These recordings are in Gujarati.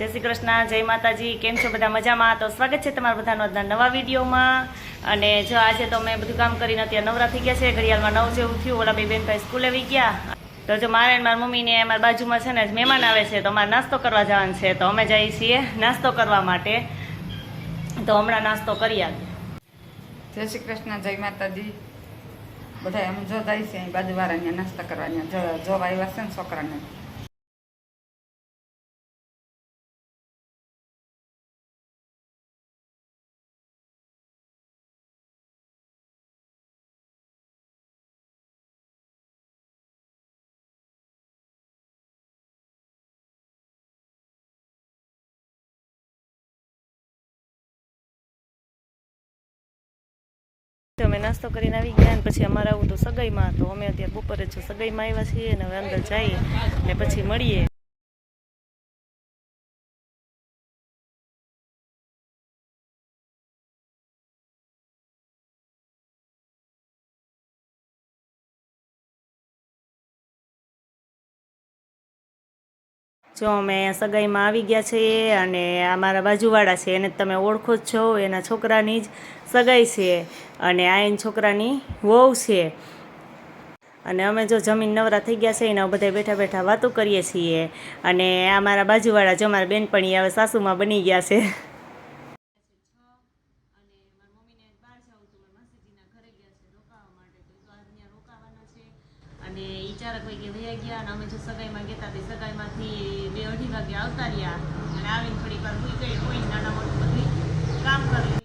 જય શ્રી કૃષ્ણ, જય માતાજી, કેમ છો બધા મજામાં? તો સ્વાગત છે તમારા બધાનો આજના નવા વિડીયોમાં. અને જો આજે તો મેં બધું કામ કરીને અત્યારે નવરા થઈ ગયા છે, ઘડિયાળમાં નવ જેવું થયું, ઓલા બે બેનભાઈ સ્કૂલે આવી ગયા. તો જો મારે મારા મમ્મીને મારા બાજુમાં છે ને મહેમાન આવે છે, તો અમારે નાસ્તો કરવા જવાનું છે, તો અમે જઈએ છીએ નાસ્તો કરવા માટે. તો હમણાં નાસ્તો કરી આવીએ. જય શ્રી કૃષ્ણ, જય માતાજી. બધા એમ જો જાય છે અહીંયા નાસ્તા કરવા જો આવ્યા છે ને છોકરાને. તો અમે નાસ્તો કરીને આવી ગયા અને પછી અમારે આવું તો સગાઈમાં તો અમે અત્યારે બપોરે જ સગાઈમાં આવ્યા છીએ અને હવે અંદર જઈએ ને પછી મળીએ. જો અમે સગાઈમાં આવી ગયા છીએ અને આ મારા બાજુવાળા છે, એને તમે ઓળખો જ છો, એના છોકરાની જ સગાઈ છે અને આ એના છોકરાની વહુ છે. અને અમે જો જમીન નવરા થઈ ગયા છે, એના બધા બેઠા બેઠા વાતો કરીએ છીએ. અને આ મારા બાજુવાળા જો મારા બેનપણી હવે સાસુમાં બની ગયા છે. અને એ ચારક વાગે વયા ગયા અને અમે જો સગાઈમાં ગયા હતા તે સગાઈમાંથી બે અઢી વાગે આવતા રહ્યા અને આવીને થોડીક વાર ભૂઈ ગઈ કોઈ નાના મોટું બધું કામ કર્યું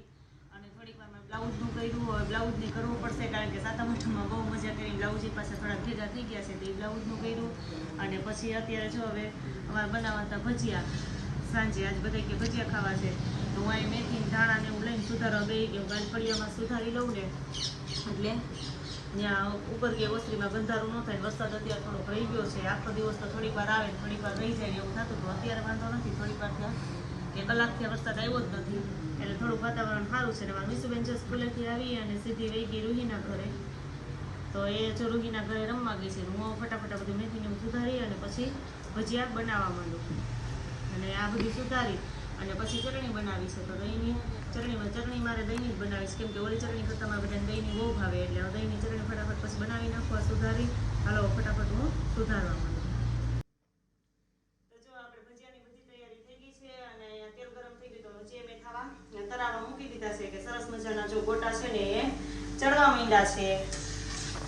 અને થોડીક વાર મેં બ્લાઉઝનું કર્યું હવે બ્લાઉઝની કરવું પડશે કારણ કે સાતમ આઠમમાં બહુ મજા કરી બ્લાઉઝ પાસે થોડા ભેગા થઈ ગયા છે તે બ્લાઉઝનું કર્યું. અને પછી અત્યારે જો હવે અમારે બનાવતા ભજીયા, સાંજે આજ બધા કે ભજીયા ખાવા છે. તો હું અહીં મેથી ધાણા ને હું લઈને સુધારવા ગઈ કે કાલ સુધારી લઉં ને. એટલે ત્યાં ઉપર કે ઓસરીમાં બંધારું ન થાય વરસાદ અત્યારે થોડોક રહી ગયો છે. આખો દિવસ તો થોડીક વાર આવે થોડીક વાર રહી જાય એવું થતું હતું અત્યારે વાંધો નથી. થોડીક વાર ત્યાં કે કલાકથી વરસાદ આવ્યો જ નથી. એટલે થોડુંક વાતાવરણ સારું છે ને મારું મીસુબેન જો સ્કૂલેથી આવી અને સીધી વહી ગઈ રૂહીના ઘરે. તો એ જો રૂહીના ઘરે રમવા ગઈ છે હું ફટાફટ બધું મેથીને સુધારી અને પછી ભજીયા બનાવવા માંડું. અને આ બધી સુધારી અને પછી ચટણી બનાવી છે તો દહીંની ચરણીમાં ચટણી મારે દહીંની જ બનાવીશ. કેમ કે ઓલી ચટણી કરતાં મારે બધાને દહીંની બહુ ભાવે. એટલે દહીંની ચટણી ફટાફટ પછી બનાવી નાખવા સુધારી. હાલો ફટાફટ હું સુધારવા માંડું. તરાવા મૂકી દીધા છે કે સરસ મજાના જો ગોટા છે ને એ ચડવા માંડ્યા છે.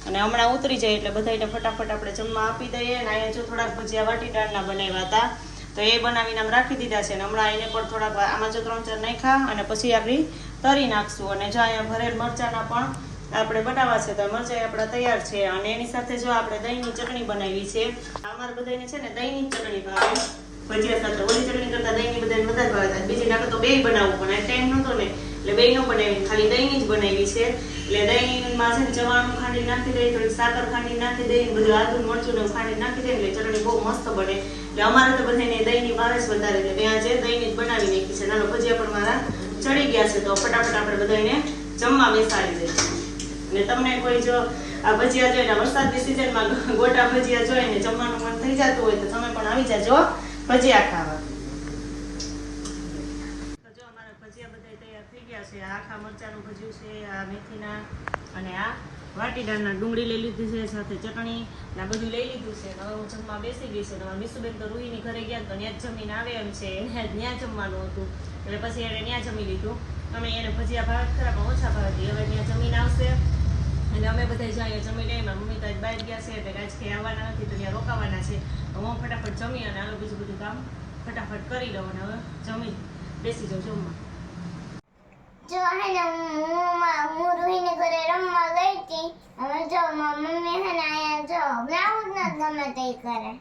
અને હમણાં ઉતરી જાય એટલે બધા ફટાફટ આપણે જમવા આપી દઈએ. અને અહીંયા જો થોડાક ભજીયા વાટી દાળના બનાવ્યા હતા. તો એ બનાવીને આમ રાખી દીધા છે અને હમણાં એને પણ થોડાક આમાં જો ત્રણ ચાર નાખ્યા અને પછી આપણી તરી નાખશું અને જો અહીંયા ભરેલ મરચાંના પણ આપણે બનાવવા છે તો મરચાં આપણા તૈયાર છે અને એની સાથે જો આપણે દહીંની ચટણી બનાવી છે અમારે બધાને છે ને દહીંની ચટણી ભાવે ભજીયા સાથે ઓલી ચટણી કરતા દહીંની બધાને વધારે ભાવે. બીજી નાખે તો બે બનાવવું પણ એ ટાઈમ નહોતો ને એટલે બેય બનાવી, ખાલી દહીંની જ બનાવી છે. એટલે દહીંમાં છે ને ચવાણું ખાંડી નાખી દઈ થોડી સાકર ખાંડી નાખી દઈ બધું આદુ મરચું ને ખાંડી નાખી દે એટલે ચટણી બહુ મસ્ત બને. એટલે અમારે તો બધાને દહીંની ભાવે જ વધારે છે. ત્યાં છે, દહીંની જ બનાવી નાખી છે. નાનો ભજીયા પણ મારા ચડી ગયા છે, તો ફટાફટ આપણે બધાને જમવા બેસાડી દઈએ. અને તમને કોઈ જો આ ભજીયા જોઈને, આ વરસાદની સિઝનમાં ગોટા ભજીયા જોઈને જમવાનું મન થઈ જતું હોય તો તમે પણ આવી જાજો ભજીયા ખાવા તો જો અમારા ભજીયા બધા તૈયાર થઈ ગયા છે આ મરચાનું ભજ્યું છે, આ મેથીના અને આ વાટીદાળના ડુંગળી લઈ લીધી છે, સાથે ચટણી આ બધું લઈ લીધું છે. હવે હું જમવા બેસી ગઈ છે તમારા મીસુબેન તો રૂહીની ઘરે ગયા તો ત્યાં જમીને આવે એમ છે. એને ત્યાં જમવાનું હતું. એટલે પછી એને ત્યાં જમી લીધું. અમે એને ભજીયા ભાવ ખરા, પણ ઓછા ભાવતી હવે ત્યાં જમીન આવશે. અને અમે બધા જઈએ જમી લઈએ મમ્મી તો બહાર ગયા છે, એટલે આજ કંઈ આવવાના નથી, તો ત્યાં રોકાવાના છે. હું ફટાફટ જમી અને આનું બીજું બધું કામ ફટાફટ કરી લઉં અને હવે જમી બેસી જાઉં જમવા. જો હે ને હું હું રૂહીને ઘરે રમવા ગઈ હતી, હવે જો મમ્મી હે ને અહીંયા જો બ્લાઉઝ ન ગમે તે કરે.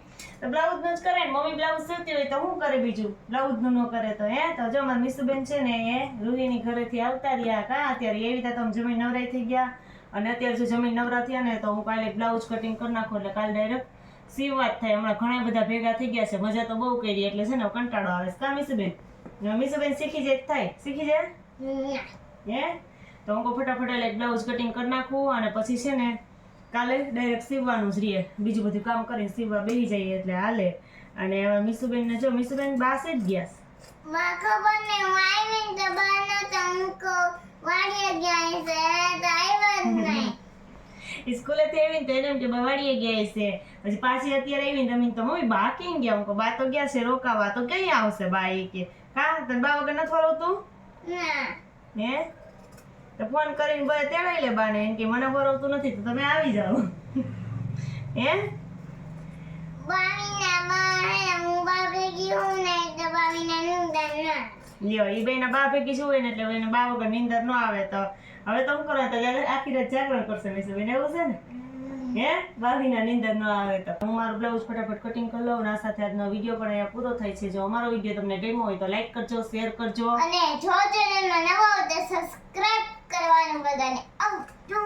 બ્લાઉઝનું જ કરે ને, મમ્મી બ્લાઉઝ સીવતી હોય તો શું કરે બીજું? બ્લાઉઝનું ન કરે તો હે? તો જો મારી મીસુબેન છે ને એ રૂહીની ઘરેથી આવતા રહ્યા. કા? અત્યારે એવી રીતે તમે જમીન નવરાઈ થઈ ગયા. અને અત્યારે જો જમીન નવરા થયા ને તો હું કાલે બ્લાઉઝ કટિંગ કરી નાખું એટલે કાલે ડાયરેક્ટ સીવવા જ થાય. હમણાં ઘણા બધા ભેગા થઈ ગયા છે. મજા તો બહુ કરી. એટલે છે ને કંટાળો આવે છે. કા મિસુબેન? મિસુબેન શીખી જાય થાય. શીખી જાય? હે? તો હું ફટાફટ એટલે બ્લાઉઝ કટિંગ કરી નાખું અને પછી છે ને કાલે ડાયરેક્ટ સીવવાનું જ રહીએ બીજું બધું કામ કરીને સીવવા બેસી જઈએ એટલે હાલે. અને હવે મીસુબેન ને જો મીસુબેન બાસે જ ગયા. માં ખબર ને તો વાડીએ ગયા છે તો આવ્યો જ નહીં આવીને તો એને એમ કે બા ગયા છે પછી પાછી અત્યારે આવીને તમે તો મમ્મી બા કેમ ગયા? હું બા તો ગયા છે રોકાવા. તો કઈ આવશે બા એ કે? કા તને બા વગર નથી ના હે? તો ફોન કરીને બધા તેડાઈ લે બાને કે મને ફરવતું નથી, તો તમે આવી જાઓ. હે? લ્યો એ બેના બા શું હોય ને એટલે એને બા વગર નીંદર ન આવે તો. હવે તો કરો તો આખી રાત જાગરણ કરશે, મેં એવું છે ને? હે? બાવીના નીંદર ન આવે તો. હું મારું બ્લાઉઝ ફટાફટ કટિંગ કરી લઉં આ સાથે આજનો વીડિયો પણ અહીંયા પૂરો થાય છે. જો અમારો વીડિયો તમને ગમ્યો હોય તો લાઈક કરજો શેર કરજો. અને જો ચેનલમાં નવા હોય તો સબસ્ક્રાઇબ કરવાનું બધાને. આવજો.